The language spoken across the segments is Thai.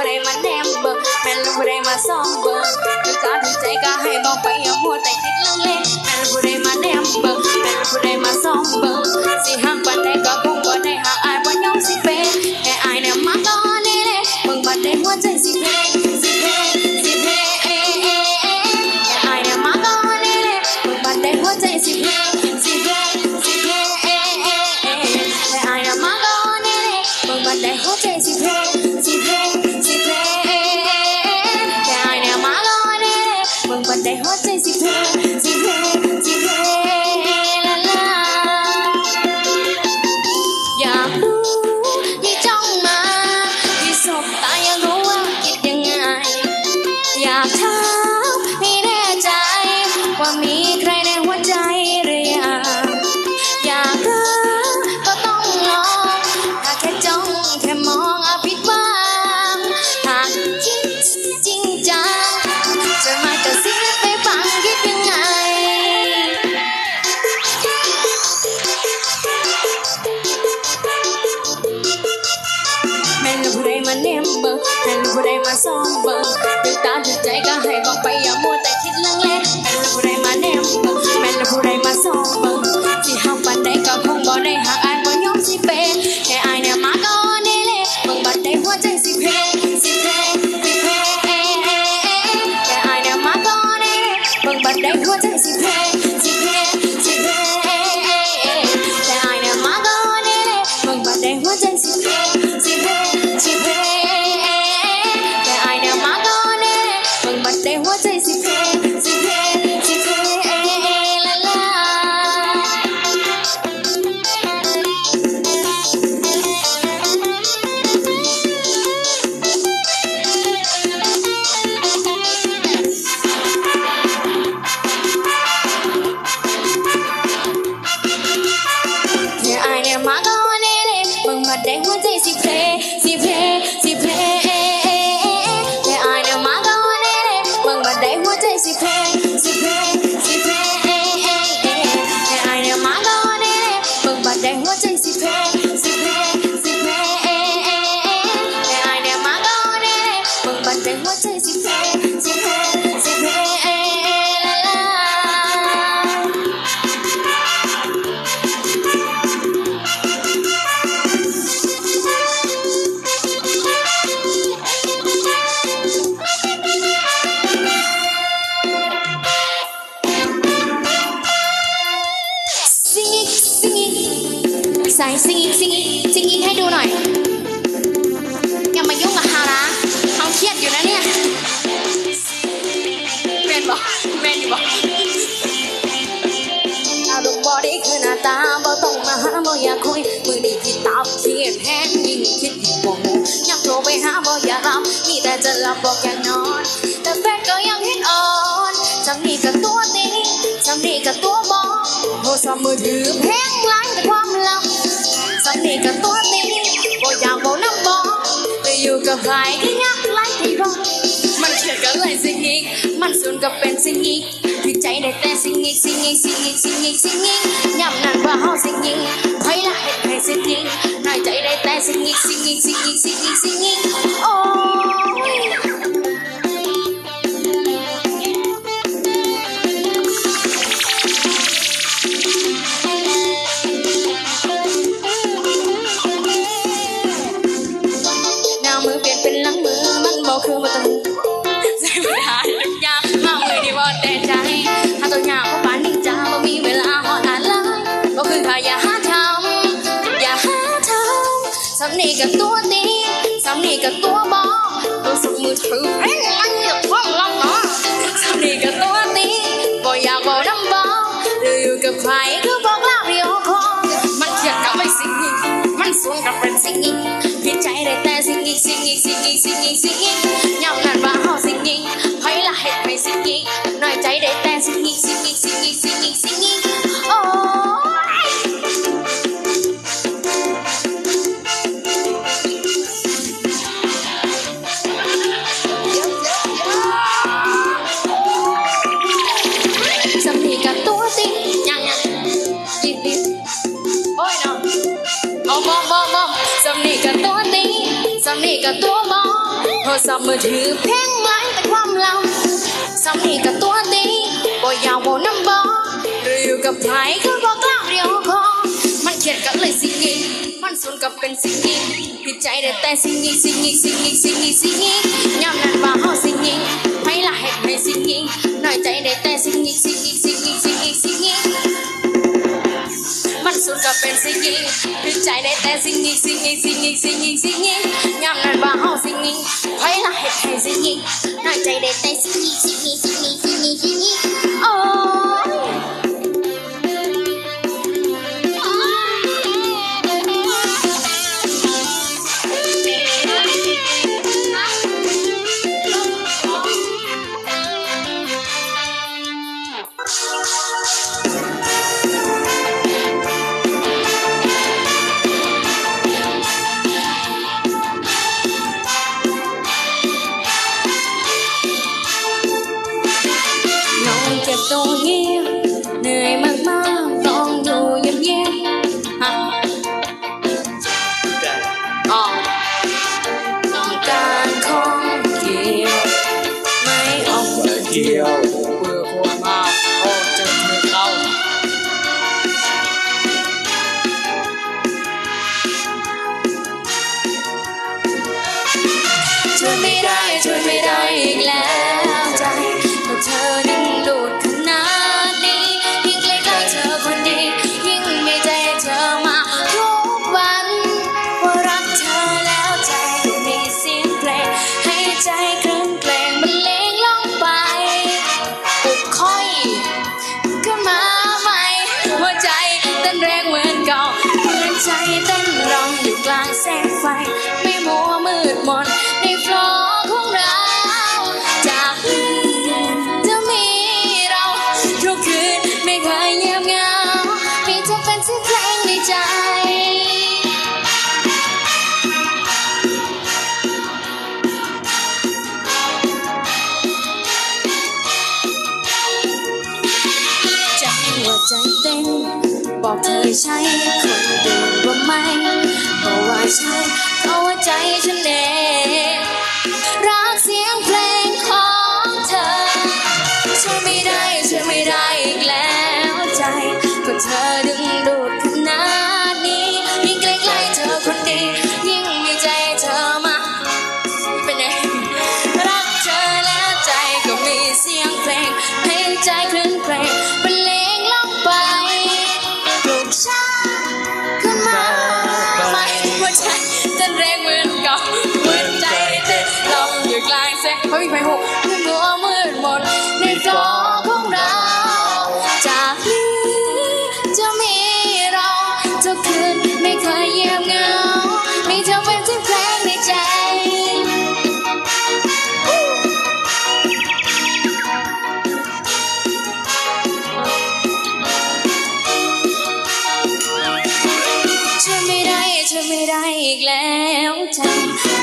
भरे मन नेम ब मैं भरे मन सॉन्ग ब का भी जाएगा है मो पया हो तक कितना ले मैं भरे मन नेम ब मैं भरे मन सॉन्ग ब सी हम पते का गुंगो ने हा ใซิงอีกซิงอีกซิงอีกให้ดูหน่อย อย่ามายุ่งกับฮาระเขาเครียดอยู่นะเนี่ยเมนบอกเมนอยู่บอกอารมบอดี้คือหน้าตาบ่ต้องมาหาบ่อยากคุยมือนี้ที่ตาเครียดแห้งยิ่งคิดยิ่งโมโอยากโทรไปหาบ่อยากรับมีแต่จะรับบอกอยากนอน แต่แฟนก็ยังเห็นอ่อนจำนี่กับตัวนี้จำนี่กับตัวบองโทรศัพท์มือถือแห้งร้านแต่ความ là có tiếng Bộ giàu bộ năm bộ Vì dù gặp phải cái ngắt lái thì vong Mình sẽ trở lại suy nghĩ Mình xuống gặp bên xin nghĩ Thì chạy để ta xin nghĩ xin nghĩ xin nghĩ xin nghĩ xin nghĩ Nhầm nặng và ho xin nghĩ Thấy là hết thầy xin nghĩ Nói chạy để ta xin nghĩ xin nghĩ xin nghĩ xin nghĩ xin nghĩ Ôi นี่กับตัวดีสำนี่กับตัวบอต้องสับมือถือเฮ้ยอันอย่าท่องลองเนาะสำนี่กับตัวดีบ่อยากบ่น้ำบ่หรืออยู่กับใครก็บอกลาเรียอคอมันเถียงกับไปสิ่งนี้มันสวนกับเป็นสิ่งนี้ผิดใจได้แต่สิ่งนี้สิ่งนี้สิ่งนี้สิ่งนี้สิ่ง กัตัวบอกโทรศัพท์มือถือเพ่งไม้แต่ความลำซ้มนี่กัตัวตีบ่อยากบอกน้ำบอกหรืออยู่กับใครก็บอกล้าเรียวคอมันเขียดกันเลยสิงิงมันสุนกับเป็นสิงนี้ผิดใจได้แต่สิงิงสิงิงสิงิงสิงิสิงยามนั้นว่าเฮาสิงนี้ให้ละเหตุให้สิงนี้น้อยใจได้แต่สิงิสิง xuống cà phê xinh nghi Đứa trái đấy tên xinh nghi xinh nghi xinh nghi xinh nghi xinh nghi Nhằm lần vào hậu xinh nghi Thấy là hệ hệ xinh nghi Nói trái đấy tên xinh nghi xinh nghi xinh nghi xinh nghi xinh nghi Yeah. 相依 ไปหูทุกมัวมืดหมดในจอของเรา จากนี้จะมีเราทุกคืนไม่เคยเยี่ยมเงาไม่เธอเป็นที่แพลงในใจฉันไม่ได้ฉันไม่ได้อีกแล้วใจ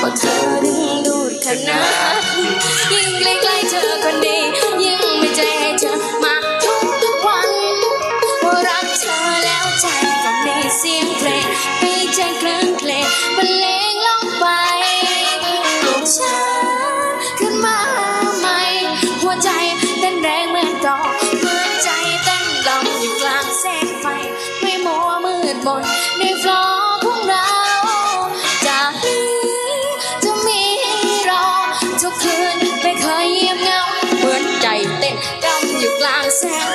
เพราะเธอดึงดูดขนาดยิ่งใกล้ๆเธอคนดี sad.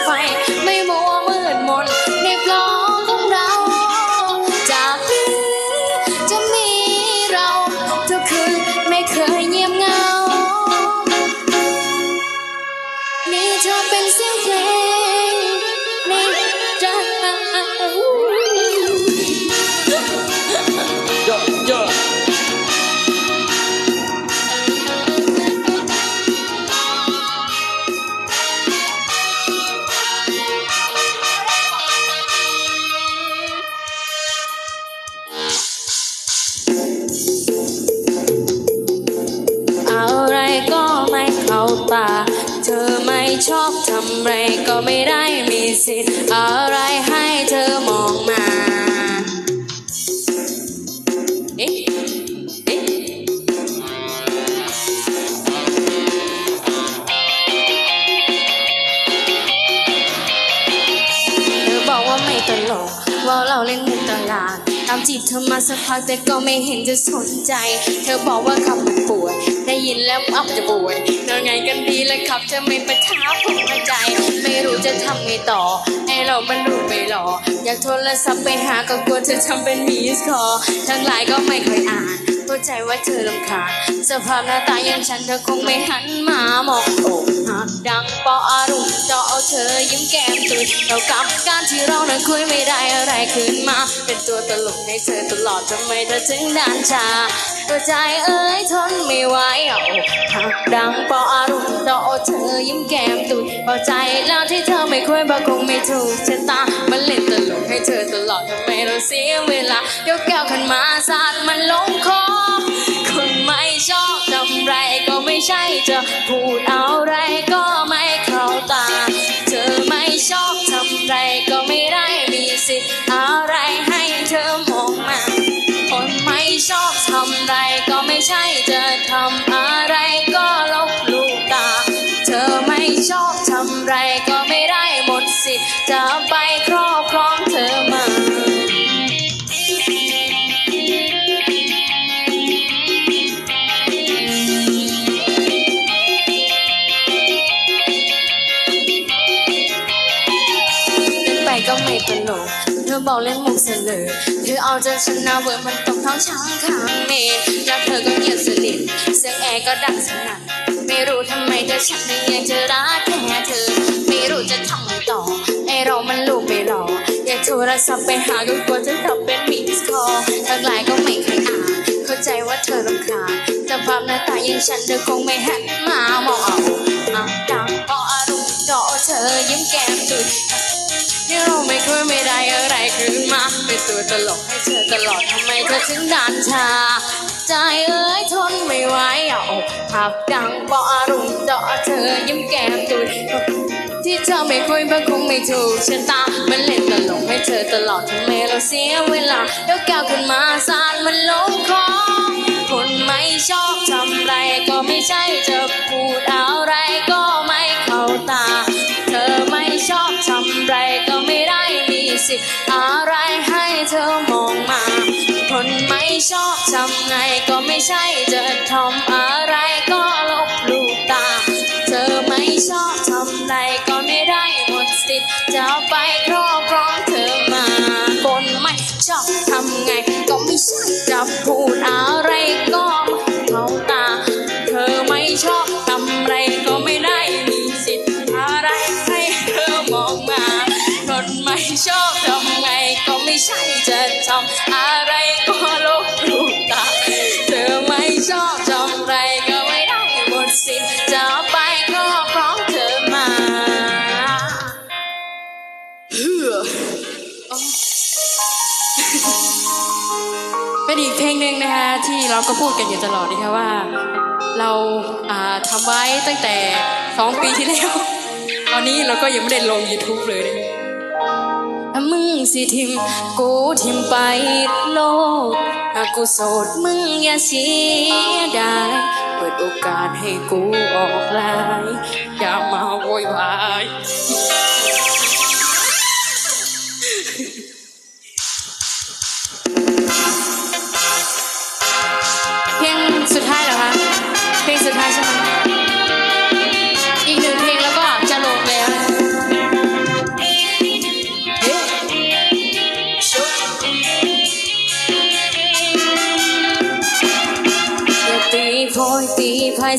ตา เธอไม่ชอบทำไรก็ไม่ได้มีสิทธิ์อะไร มาสักพักแต่ก็ไม่เห็นจะสนใจ เธอบอกว่าขับมันปวด ได้ยินแล้วอับจะปวดนอนไงกันดีแล้วขับเธอไม่ประทับหัวใจ ไม่รู้จะทำไงต่อไอเรามันรู้ไปหรอ อยากโทรศัพท์ไปหาก็กลัวเธอทำเป็นมีสคอทั้งหลายก็ไม่ค่อยอ่าน เข้าใจว่าเธอลำคาญสภาพหน้าตาอย่างฉันเธอคงไม่หันมามองโอ้หักดังปออารมณ์จะเอาเธอยิ้มแก้มตุยเรากับการที่เรานั้นคุยไม่ได้อะไรขึ้นมา เป็นตัวตลกในเธอตลอดทำไมเธอถึงด่านชาตัวใจเอ้ยทนไม่ไหวเอาหักดังปออารมณ์จะเอาเธอยิ้มแก้มตุยพอใจแล้วที่เธอไม่คุยบอกคงไม่ถูกชะตามันเล่นตลกให้เธอตลอดทำไมเราเสียเวลายกแก้วขึ้นมาสาดมันลงคอคนไม่ชอบทำไรก็ไม่ใช่จะพูดอะไร จนชนะเวอร์มันตกท้องช้างข้างเมนแล้วเธอก็เงียบสนิทเสียงแอร์ก็ดังสนั่นไม่รู้ทำไมแต่ฉันยังจะรักแค่เธอ ไม่รู้จะทำไงต่อไอเรามันลูกไปหรออยากโทรศัพท์ไปหาก็กลัวจะทำเป็นมิสคอลทั้งหลายก็ไม่เคยอ่านเข้าใจว่าเธอรำคาญแต่ภาพหน้าตาย่างฉันเธอคงไม่หันมามองเอาอาดังเพราะอารมณ์เจาะเธอยิ้มแก้มตุย ที่เราไม่คุยไม่ได้อะไรขึ้นมา เป็นตัวตลกให้เธอตลอดทำไมเธอถึงด่านชา ใจเอ้ยทนไม่ไหวเอาอกหักดังเพราะอารมณ์เจาะเธอยิ้มแก้มตุยที่เธอไม่คุยมันคงไม่ถูกชะตา มันเล่นตลกให้เธอตลอดทำไมเราเสียเวลายกแก้วขึ้นมาสาดมันลงคอคนไม่ชอบทำไรก็ไม่ใช่จะพูดอะ สิอะไรให้เธอมองมา คนไม่ชอบทำไงก็ไม่ใช่จะทำอะไร เป็นอีกเพลงหนึ่งนะคะที่เราก็พูดกันอยู่ตลอดนะคะว่า เราอ่าทำไว้ตั้งแต่สองปีที่แล้ว ตอนนี้เราก็ยังไม่ได้ลง YouTube เลยนะถ้ามึงสิทิมกูทิมไปโลกหากกูโสดมึงอย่าเสียดายเปิดโอกาสให้กูออกไลน์อย่ามาโวยวาย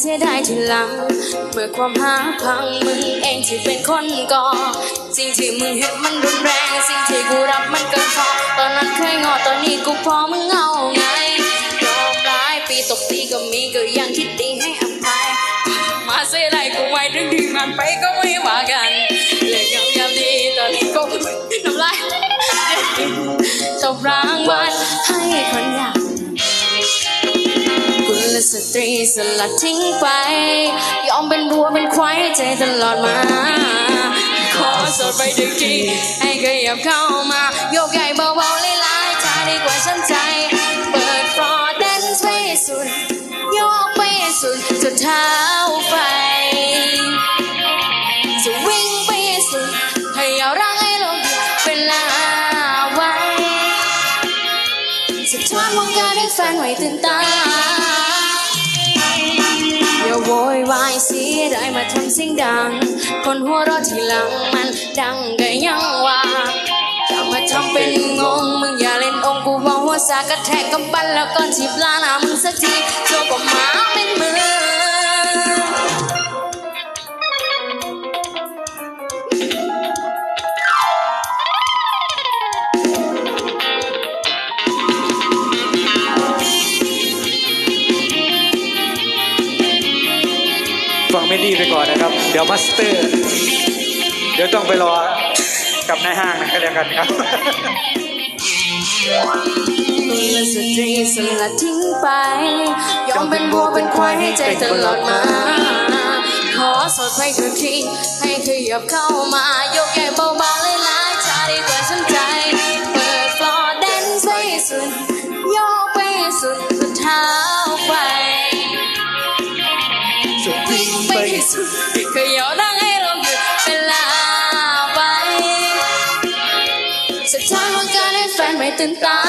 เสียดายทีหลัง เมื่อความหาพังมึงเองที่เป็นคนก่อ สิ่งที่มึงเห็นมันรุนแรง สิ่งที่กูรับมันเกินพอ ตอนนั้นเคยงอตอนนี้กูพอมึงเอาไงยอมร้ายปีตกตีก็มีก็ยังคิดดีให้อภัย มาเสียไรกูไว้ถึงที่มันไปก็ไม่ว่ากันเลิกยอมยามดีตอนนี้ก็น้ำลายจบรางวัลให้คนอยาก รีสลัดทิ้งไป ยอมเป็นบัวเป็นควายใจตลอดมา ขอสดไปดึกทีให้ขยับเข้ามา โยกใหญ่เบาๆเลยลายใจดีกว่าฉันใจ เปิดฟลอร์แดนซ์ไปสุด โยกไปสุดจนเท้าไฟ จะวิ่งไปสุด ให้เอาร่างให้ลงเวลาไว้ตื่นตาอย่า ทำเสียงดัง คนหัวเราะทีหลังมันดังก็ยังว่าอย่ามาทำเป็นงงมึงอย่าเล่นองค์กูว่าหัวสากระแทกกำปั้นแล้วก็จีบลาหน้ามึงสักทีโชว์กับหมาเป็นมือ ม่ดีไปก่อนนะครับ เดี๋ยวมาสเตอร์ เดี๋ยวต้องไปรอกับนายห้างนะก็แล้วกันครับสตรีสลัดทิ้งไป ยอมเป็นวัวเป็นควายให้ใจตลอดมา ขอสดไปทุกทีให้ขยับเข้ามายกใหญ่เบา ตื่นตา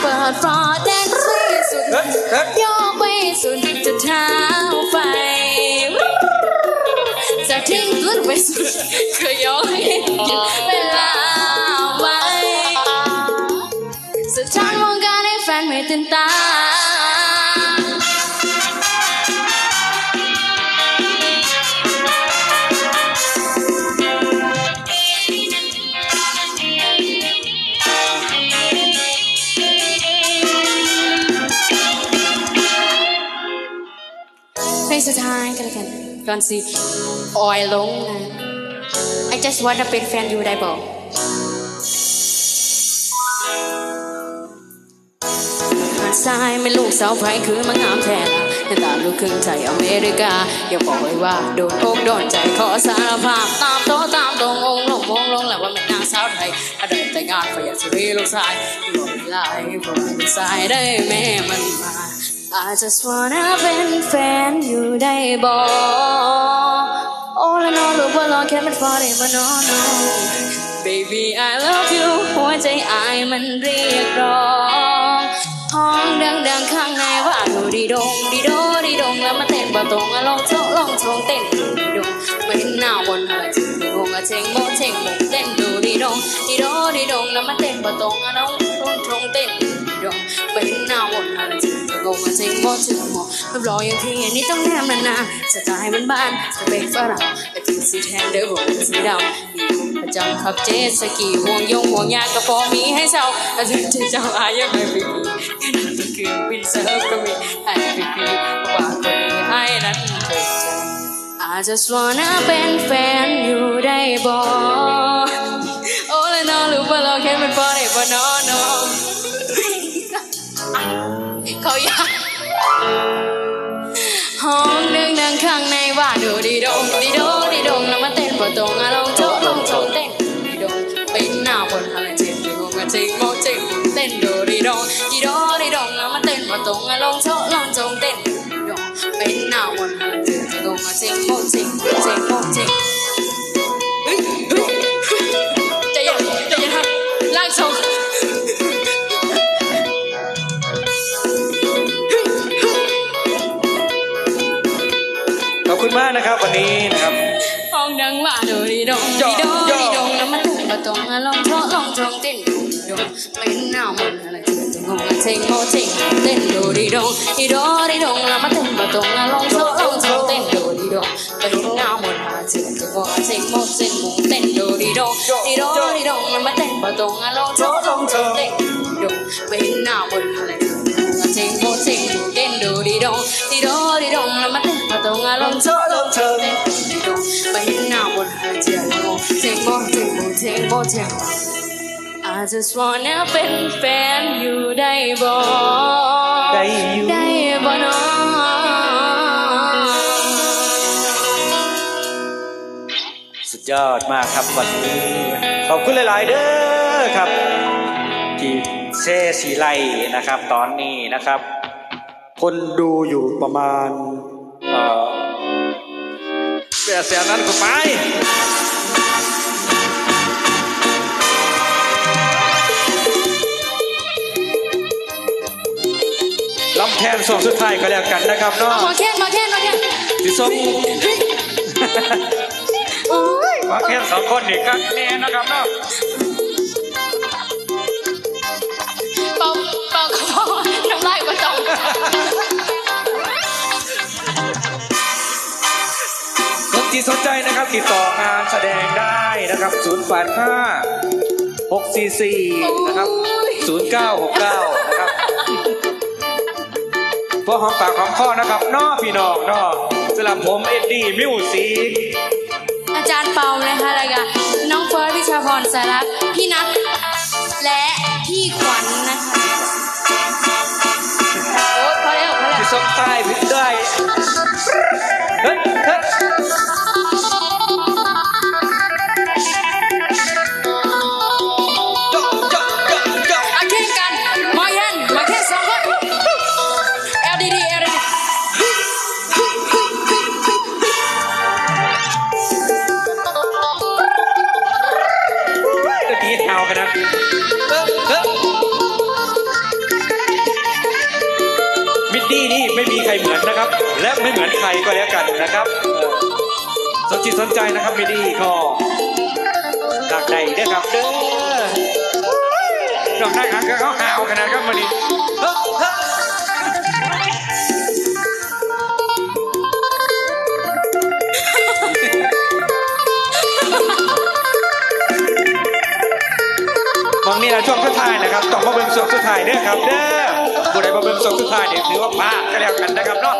เปิดฟลอร์แดนซ์ไปสุดเฮ้ยเฮ้ยโยกไปสุดจะเท้าไปจะทิ้งกลืนไปสุดก็ยอมให้หยุดเวลาายกันกันก่อนสิออยลงนะ I just wanna เป็นแฟนอยู่ได้บอกสายไม่ลูกสาวไพรคือมันงามแท้ละหน้าตาลูกครึ่งไทยอเมริกา อย่าบอกเลยว่า โดนอกโดนใจขอสารภาพ ตามโตตามตรงองลงมองลงแล้วว่าเป็นนางสาวไทยถ้าได้แต่งงานก็อยากจะรีลูกชายหลงไหลเพราะเป็นสายได้แม่มันมา I just wanna เป็นแฟน ได้บอก All I know รู้ว่าเราแค่มัน for it but no no Baby I love you หัวใจอายมันเรียกร้องห้องดังๆข้างในว่าดูดีดงดีโดดีดงแล้วมาเต้นบ่ตรงอะลองโชว์ลองโชว์เต้นดูดีดงไม่เห็นหน้าบนอะไรจริงดีงอะเชงโมเชงโมเต้นดูดีดงดีโดดีดงแล้วมาเต้นบ่ตรงอะลองโชว์โชว์เต้น ดูดีดงไม่เห็นหน้าบนอะไรจริงดีงงอะเชงโมเชงโมไม่รออย่างที่อันนี้ต้องแนมนานๆสไตล์มันบ้านสเปคฝรั่งไอ้ผิวสีแทนเด้อผมสีดำมีประจำขับเจสกีห่วงยงห่วงยางก็พอมีให้เช่าแต่ถึงจะเจ้าอายังไม่มีแค่นั้นคือวินเซิร์ฟก็มีให้ฟรีๆว่าคนนี้ให้นั้นเถิดใจ I just wanna เป็นแฟนอยู่ได้บอกโอ้แล้วน้องรู้ว่าเราแค่เป็นพอได้บ่น้องน้อง เขาอยากห้องนึงดังข้างในว่าดูดีดงดีโดดีดงแล้วมาเต้นบ่ตรงอะลองโจ๊ะลองโจ๊ะเต้นดีดงไปหน้าบนอะไรเจ็บดีงงอะจริงโมจริงเต้นดูดีดงดีโดดีดง นะครับวันนี้นะครับ ห้องดังว่าดูดีดงโย่ดีดงโย่ดีดงแล้วมันตุ้งประตงอะลองโชว์ลองโชว์เต้นดูดีดงเป็นหน้ามันอะไรเจ็บงงอะเชงโมเชงเต้นดูดีดงดีดงดีดงแล้วมันตุ้งประตงอะลองโชว์ลองโชว์เต้นดูดีดงเป็นหน้ามันอะไรเจ็บงงอะเชงโมเชงเต้นดูดีดงดีดงดีดงแล้วมันตุ้งประตงอะลองโชว์ลองโชว์เต้นดูดีดงเป็นหน้ามันอะไรเจ็บงงอะเชงโมเชงเต้นดูดีดงดีดงดีดงแล้วมัน ตุ้งประตงอะลองโชว์ลองโชว์เต้นไปหน้าบนเจียงโมเจงโมเจงโมเจงโมเจง I just wanna เป็นแฟนอยู่ได้บ่ได้อยู่ได้บ่น้องสุดยอดมากครับวันนี้ขอบคุณหลาย ๆ เด้อครับที่เช่สีไลนะครับ ตอนนี้นะครับ คนดูอยู่ประมาณเอ่อ แปดแสนนั้นก็ไปลำแทนส่งสุดท้ายก็แล้วกันนะครับเนาะหมอแค้นหมอแค้นหมอแค้นสิส่งโอ้ยมาแค่สองคนนี่ก็แน่นะครับเนาะ จิตสนใจนะครับติดต่องานแสดงได้นะครับ 085 644 นะครับ 0969 นะครับพวกหอมปากหอมคอนะครับเนอพี่น้องเนอสำหรับผมเอ็ดดี้มิวสิกอาจารย์เปานะคะแล้วก็น้องเฟิร์สพิชาพรสารักพี่นัทและพี่ขวัญนะคะโอ๊ยพอแล้วพอแล้วที่ส่งใต้พิได้ ตสนใจนะครับมิดดี้ก็ดักใดเด้อครับเด้อดอกหนักหักก็เขาหาวขนาดครับมันนี่เฮ้ยเฮ้ยมองนี่นะช่วงสุดท้ายนะครับต้องมาเบิ่งช่วงสุดท้ายเด้อครับเด้อผู้ใดมาเบิ่งช่วงสุดท้ายเดี๋ยวถือว่าพลาดก็แล้วกันนะครับเนาะ